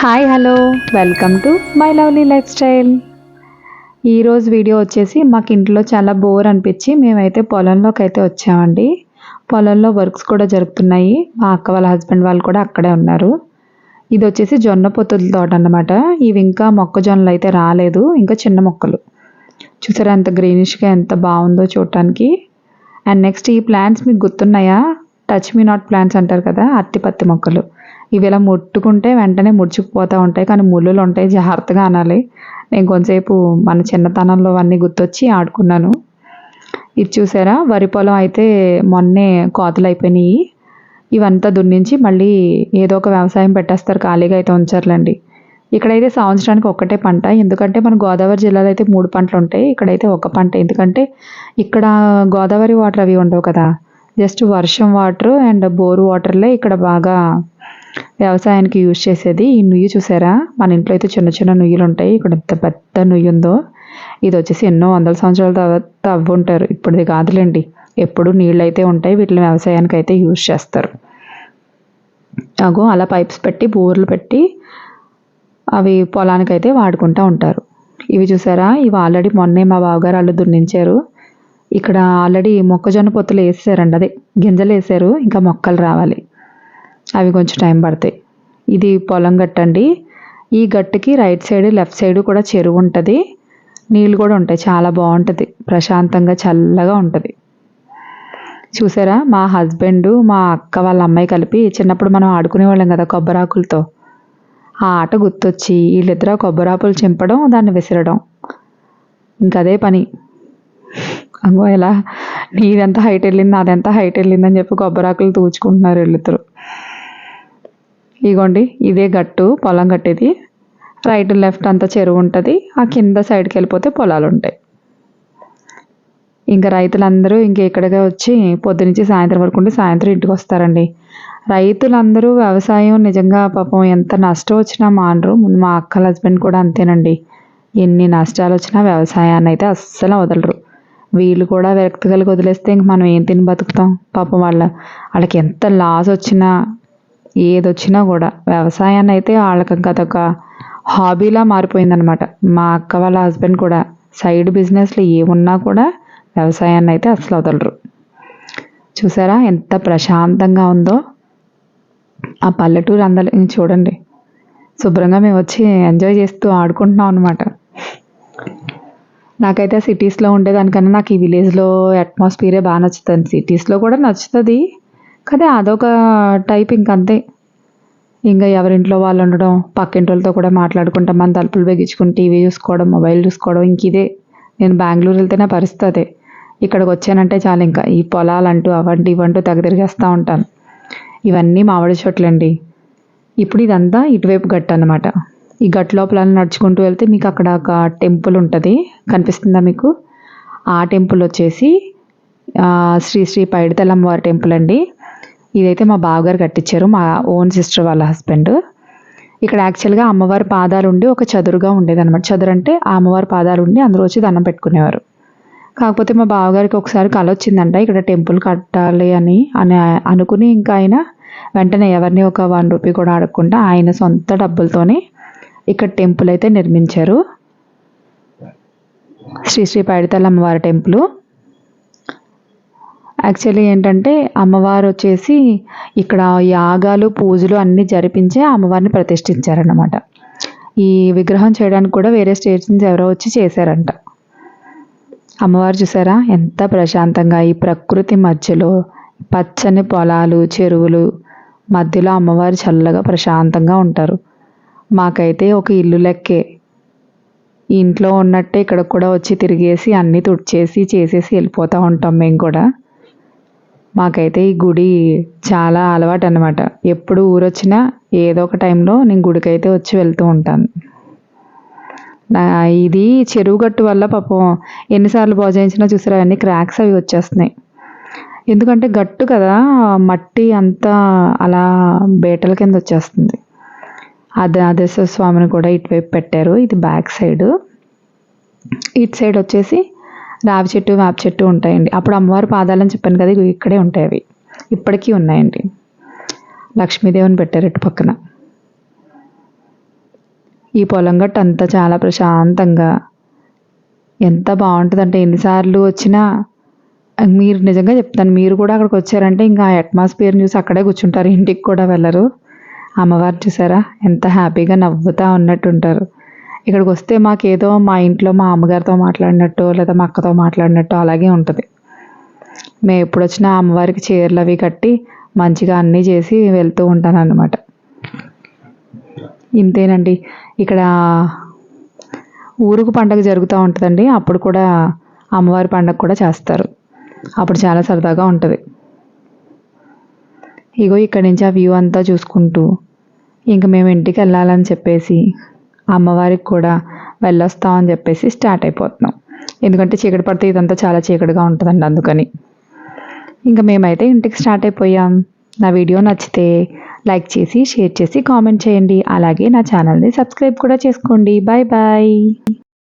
Hi hello. Welcome to my lovely life style. ఈరోజు video వచ్చేసి మాకు ఇంట్లో చాలా బోర్ అనిపించి మేమైతే పొలంలోకి అయితే వచ్చామండి. పొలంలో వర్క్స్ కూడా జరుగుతున్నాయి మా అక్క వాళ్ళ హస్బెండ్ వాళ్ళు కూడా అక్కడే ఉన్నారు. ఇది వచ్చేసి జొన్న పొత్తుల తోట అన్నమాట. ఇవి ఇంకా మొక్కజొన్నలు అయితే రాలేదు ఇంకా చిన్న మొక్కలు. చూసారా ఎంత గ్రీనిష్గా ఎంత బాగుందో చూడటానికి. అండ్ నెక్స్ట్ ఈ ప్లాంట్స్ మీకు గుర్తున్నాయా? టచ్ మీ నాట్ ప్లాంట్స్ అంటారు కదా అత్తి పత్తి మొక్కలు. ఇవి ఇలా ముట్టుకుంటే వెంటనే ముడిచిపోతూ ఉంటాయి కానీ ముళ్ళులు ఉంటాయి జాగ్రత్తగా అనాలి. నేను కొంతసేపు మన చిన్నతనంలో అన్నీ గుర్తొచ్చి ఆడుకున్నాను. ఇది చూసారా? వరి పొలం అయితే మొన్నే కోతలు అయిపోయినాయి. ఇవంతా దున్నించి మళ్ళీ ఏదో ఒక వ్యవసాయం పెట్టేస్తారు ఖాళీగా అయితే ఉంచారులేండి. ఇక్కడైతే సంవత్సరానికి ఒక్కటే పంట ఎందుకంటే మన గోదావరి జిల్లాలో అయితే మూడు పంటలు ఉంటాయి ఇక్కడైతే ఒక పంట. ఎందుకంటే ఇక్కడ గోదావరి వాటర్ అవి ఉండవు కదా. జస్ట్ వర్షం వాటర్ అండ్ బోర్ వాటర్లే ఇక్కడ బాగా వ్యవసాయానికి యూజ్ చేసేది ఈ నుయ్యి చూసారా? మన ఇంట్లో అయితే చిన్న చిన్న నుయ్యలు ఉంటాయి ఇక్కడ ఎంత పెద్ద నుయ్యి ఉందో ఇది వచ్చేసి ఎన్నో వందల సంవత్సరాల తర్వాత అవ్వుంటారు ఇప్పుడుది కాదులేండి. ఎప్పుడు నీళ్ళు అయితే ఉంటాయి వీటిని వ్యవసాయానికి అయితే యూజ్ చేస్తారు. అగో అలా పైప్స్ పెట్టి బోర్లు పెట్టి అవి పొలానికి అయితే వాడుకుంటూ ఉంటారు. ఇవి చూసారా? ఇవి ఆల్రెడీ మొన్నే మా బావగారు వాళ్ళు దున్నించారు. ఇక్కడ ఆల్రెడీ మొక్కజొన్న పొత్తులు వేసారండి అదే. గింజలు వేసారు ఇంకా మొక్కలు రావాలి. అవి కొంచెం టైం పడతాయి. ఇది పొలం గట్టండి. ఈ గట్టుకి రైట్ సైడ్ లెఫ్ట్ సైడ్ కూడా చెరువు ఉంటుంది. నీళ్ళు కూడా ఉంటాయి. చాలా బాగుంటుంది. ప్రశాంతంగా చల్లగా ఉంటుంది. చూసారా? మా హస్బెండ్ మా అక్క వాళ్ళ అమ్మాయి కలిపి చిన్నప్పుడు మనం ఆడుకునేవాళ్ళం కదా కొబ్బరాకులతో. ఆ ఆట గుర్తొచ్చి వీళ్ళిద్దరూ కొబ్బరాకులు చింపడం దాన్ని విసరడం. ఇంకదే పని. అంగో ఎలా? నీదెంత హైట్ వెళ్ళింది నాదెంత హైట్ వెళ్ళిందని చెప్పి కొబ్బరాకులు తూచుకుంటున్నారు వీళ్ళిద్దరు. ఇగోండి ఇదే గట్టు పొలం గట్టేది రైట్ లెఫ్ట్ అంతా చెరువు ఉంటుంది. ఆ కింద సైడ్కి వెళ్ళిపోతే పొలాలు ఉంటాయి. ఇంకా రైతులందరూ ఇంక ఇక్కడికే వచ్చి పొద్దునుంచి సాయంత్రం వరకు ఉండి సాయంత్రం ఇంటికి వస్తారండి. రైతులందరూ వ్యవసాయం నిజంగా పాపం ఎంత నష్టం వచ్చినా మానరు. ముందు మా అక్కల హస్బెండ్ కూడా అంతేనండి. ఎన్ని నష్టాలు వచ్చినా వ్యవసాయాన్ని అయితే అస్సలు వదలరు. వీళ్ళు కూడా విరక్తి కలిగి వదిలేస్తే ఇంక మనం ఏం తిని బతుకుతాం? పాపం వాళ్ళ వాళ్ళకి ఎంత లాస్ వచ్చినా ఏది వచ్చినా కూడా. వ్యవసాయాన్ని అయితే వాళ్ళకి అదొక హాబీలా మారిపోయిందనమాట. మా అక్క వాళ్ళ హస్బెండ్ కూడా సైడ్ బిజినెస్లు ఏమున్నా కూడా వ్యవసాయాన్ని అయితే అసలు వదలరు. చూసారా ఎంత ప్రశాంతంగా ఉందో? ఆ పల్లెటూరు అందరి చూడండి. శుభ్రంగా మేము వచ్చి ఎంజాయ్ చేస్తూ ఆడుకుంటున్నాం అనమాట నాకైతే సిటీస్లో ఉండేదానికన్నా నాకు ఈ విలేజ్లో అట్మాస్ఫియరే బాగా నచ్చుతుంది. సిటీస్లో కూడా నచ్చుతుంది. కానీ అదొక టైప్ ఇంకంతే. ఇంకా ఎవరింట్లో వాళ్ళు ఉండడం పక్కింటి వాళ్ళతో కూడా మాట్లాడుకుంటాం మన తలుపులు బిగించుకుని టీవీ చూసుకోవడం మొబైల్ చూసుకోవడం ఇంక ఇదే. నేను బెంగళూరు వెళ్తేనే పరిస్థితి అదే. ఇక్కడికి వచ్చానంటే చాలు ఇంకా ఈ పొలాలంటూ అవంటూ ఇవంటూ తెగ తిరిగేస్తూ ఉంటాను. ఇవన్నీ మామిడి చెట్లండి. ఇప్పుడు ఇదంతా ఇటువైపు గట్టు అనమాట ఈ గట్టు లోపల నడుచుకుంటూ వెళ్తే మీకు అక్కడ ఒక టెంపుల్ ఉంటుంది. కనిపిస్తుందా మీకు? ఆ టెంపుల్ వచ్చేసి శ్రీ శ్రీ పైడితలమ్మవారి టెంపుల్ అండి. ఇదైతే మా బావగారు కట్టించారు మా ఓన్ సిస్టర్ వాళ్ళ హస్బెండ్. ఇక్కడ యాక్చువల్గా అమ్మవారి పాదాలు ఉండి ఒక చదురుగా ఉండేదన్నమాట. చదురు అంటే ఆ అమ్మవారి పాదాలు ఉండి అందరూ వచ్చి దండం పెట్టుకునేవారు. కాకపోతే మా బావగారికి ఒకసారి కల వచ్చిందంట ఇక్కడ టెంపుల్ కట్టాలి అని అని అనుకుని ఇంకా ఆయన వెంటనే ఎవరిని ఒక వన్ రూపీ కూడా అడగకుండా ఆయన సొంత డబ్బులతోనే ఇక్కడ టెంపుల్ అయితే నిర్మించారు. శ్రీ శ్రీ పైడితల్లి అమ్మవారి టెంపుల్. యాక్చువల్లీ ఏంటంటే అమ్మవారు వచ్చేసి ఇక్కడ యాగాలు పూజలు అన్నీ జరిపించే అమ్మవారిని ప్రతిష్ఠించారన్నమాట. ఈ విగ్రహం చేయడానికి కూడా వేరే స్టేట్స్ నుంచి ఎవరో వచ్చి చేశారంట. అమ్మవారు చూసారా? ఎంత ప్రశాంతంగా ఈ ప్రకృతి మధ్యలో పచ్చని పొలాలు చెరువులు మధ్యలో అమ్మవారు చల్లగా ప్రశాంతంగా ఉంటారు. మాకైతే ఒక ఇల్లు లెక్కే. ఇంట్లో ఉన్నట్టే ఇక్కడ కూడా వచ్చి తిరిగేసి అన్నీ తుడిచేసి చేసేసి వెళ్ళిపోతూ ఉంటాం మేము కూడా. మాకైతే ఈ గుడి చాలా అలవాటు అనమాట ఎప్పుడు ఊరొచ్చినా ఏదో ఒక టైంలో నేను గుడికైతే వచ్చి వెళ్తూ ఉంటాను. నా ఇది చెరువు గట్టు వల్ల పాపం ఎన్నిసార్లు భోజనించినా చూసారా అన్ని క్రాక్స్ అవి వచ్చేస్తున్నాయి. ఎందుకంటే గట్టు కదా మట్టి అంతా అలా బేటల కింద వచ్చేస్తుంది. అది అదేశ్వర స్వామిని కూడా ఇటువైపు పెట్టారు ఇది బ్యాక్ సైడ్. ఇటు సైడ్ వచ్చేసి రావి చెట్టు వేప చెట్టు ఉంటాయండి. అప్పుడు అమ్మవారి పాదాలని చెప్పాను కదా ఇక్కడే ఉంటాయి అవి. ఇప్పటికీ ఉన్నాయండి. లక్ష్మీదేవిని పెట్టారు ఇటు పక్కన. ఈ పొలం గట్టు అంతా చాలా ప్రశాంతంగా ఎంత బాగుంటుందంటే ఎన్నిసార్లు వచ్చినా మీరు నిజంగా చెప్తాను మీరు కూడా అక్కడికి వచ్చారంటే ఇంకా ఆ అట్మాస్ఫియర్ చూసి అక్కడే కూర్చుంటారు ఇంటికి కూడా వెళ్ళరు. అమ్మవారు చూసారా ఎంత హ్యాపీగా నవ్వుతూ ఉన్నట్టుంటారు. ఇక్కడికి వస్తే మాకేదో మా ఇంట్లో మా అమ్మగారితో మాట్లాడినట్టు లేదా మా అక్కతో మాట్లాడినట్టు అలాగే ఉంటుంది. మేము ఎప్పుడు వచ్చినా అమ్మవారికి చీరలు అవి కట్టి మంచిగా అన్నీ చేసి వెళ్తూ ఉంటాను అన్నమాట ఇంతేనండి. ఇక్కడ ఊరుకు పండగ జరుగుతూ ఉంటుందండి. అప్పుడు కూడా అమ్మవారి పండగ కూడా చేస్తారు. అప్పుడు చాలా సరదాగా ఉంటుంది. ఇగో ఇక్కడి నుంచి ఆ వ్యూ అంతా చూసుకుంటూ ఇంక మేము ఇంటికి వెళ్ళాలని చెప్పేసి అమ్మవారికి కూడా వెళ్ళొస్తామని చెప్పేసి స్టార్ట్ అయిపోతున్నాం. ఎందుకంటే చీకటి పడితే ఇదంతా చాలా చీకటిగా ఉంటుందండి అందుకని. ఇంకా మేమైతే ఇంటికి స్టార్ట్ అయిపోయాం. నా వీడియో నచ్చితే లైక్ చేసి షేర్ చేసి కామెంట్ చేయండి. అలాగే నా ఛానల్ని సబ్స్క్రైబ్ కూడా చేసుకోండి. Bye bye